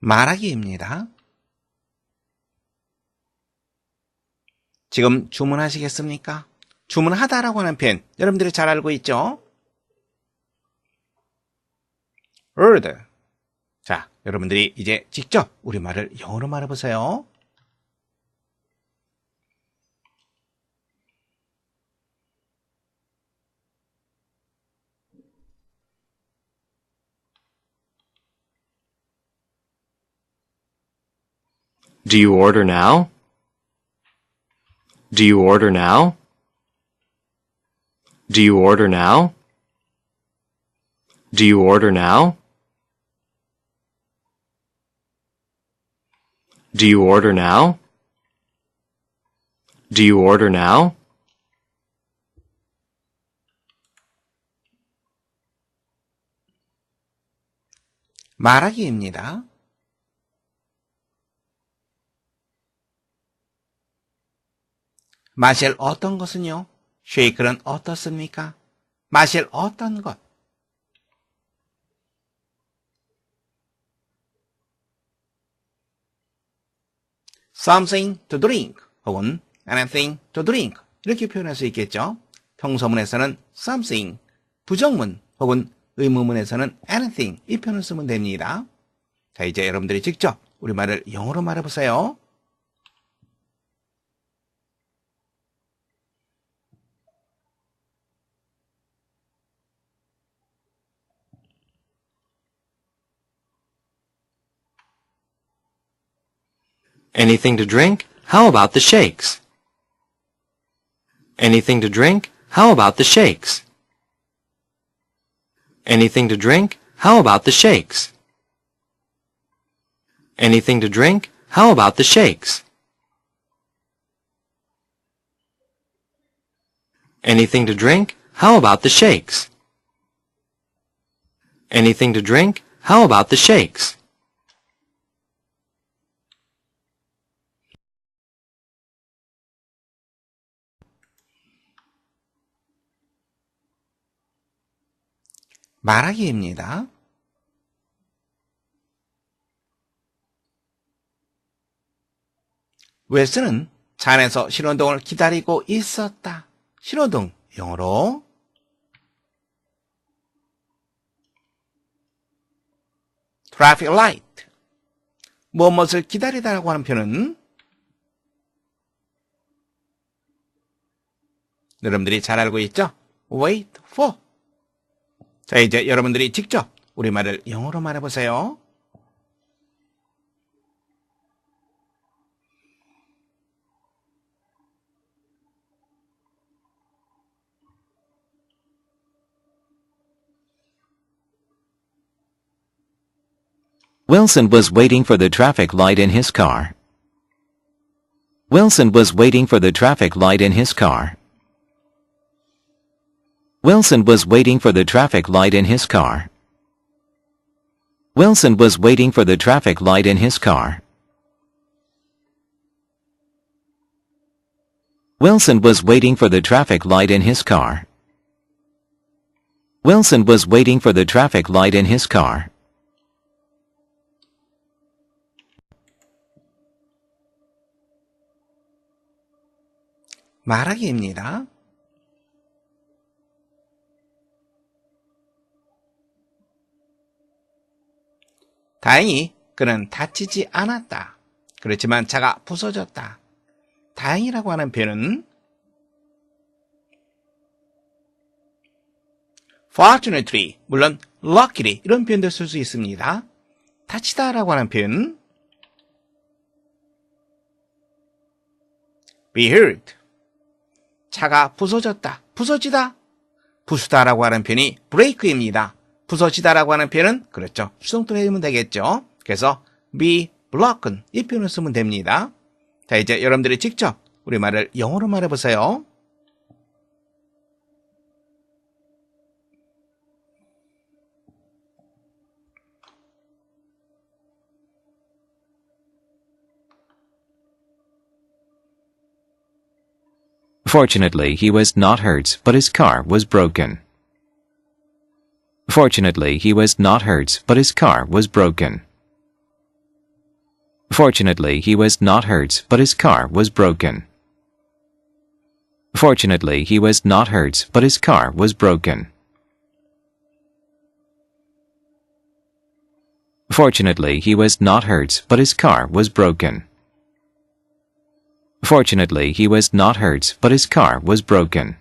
말하기입니다. 지금 주문하시겠습니까? 주문하다라고 하는 표현 여러분들이 잘 알고 있죠? order. 자, 여러분들이 이제 직접 우리말을 영어로 말해보세요. Do you order now? Do you order now? Do you order now? Do you order now? Do you order now? Do you order now? 말하기입니다. 마실 어떤 것은요? 쉐이크는 어떻습니까? 마실 어떤 것? something to drink 혹은 anything to drink 이렇게 표현할 수 있겠죠. 평소문에서는 something, 부정문 혹은 의문문에서는 anything 이 표현을 쓰면 됩니다. 자, 이제 여러분들이 직접 우리말을 영어로 말해보세요. Anything to drink? How about the shakes? Anything to drink? How about the shakes? Anything to drink? How about the shakes? Anything to drink? How about the shakes? Anything to drink? How about the shakes? Anything to drink? How about the shakes? 말하기입니다. 웨스는 차 안에서 신호등을 기다리고 있었다. 신호등 영어로 traffic light 무엇을 기다리다라고 하는 표현은 여러분들이 잘 알고 있죠? wait for 자, 이제 여러분들이 직접 우리말을 영어로 말해보세요. Wilson was waiting for the traffic light in his car. Wilson was waiting for the traffic light in his car. Wilson was waiting for the traffic light in his car. Wilson was waiting for the traffic light in his car. Wilson was waiting for the traffic light in his car. Wilson was waiting for the traffic light in his car. 말하기입니다. 다행히 그는 다치지 않았다. 그렇지만 차가 부서졌다. 다행이라고 하는 표현은 fortunately, 물론 luckily 이런 표현도 쓸 수 있습니다. 다치다라고 하는 표현 be hurt. 차가 부서졌다. 부서지다. 부수다라고 하는 표현이 break입니다. 부서지다라고 하는 표현은 그렇죠. 수동태로 해주면 되겠죠. 그래서 be broken 이 표현을 쓰면 됩니다. 자 이제 여러분들이 직접 우리말을 영어로 말해보세요. Fortunately, he was not hurt, but his car was broken. Fortunately, he was not hurt, but his car was broken. Fortunately, he was not hurt, but his car was broken. Fortunately, he was not hurt, but his car was broken. Fortunately, he was not hurt, but his car was broken. Fortunately, he was not hurt, but his car was broken.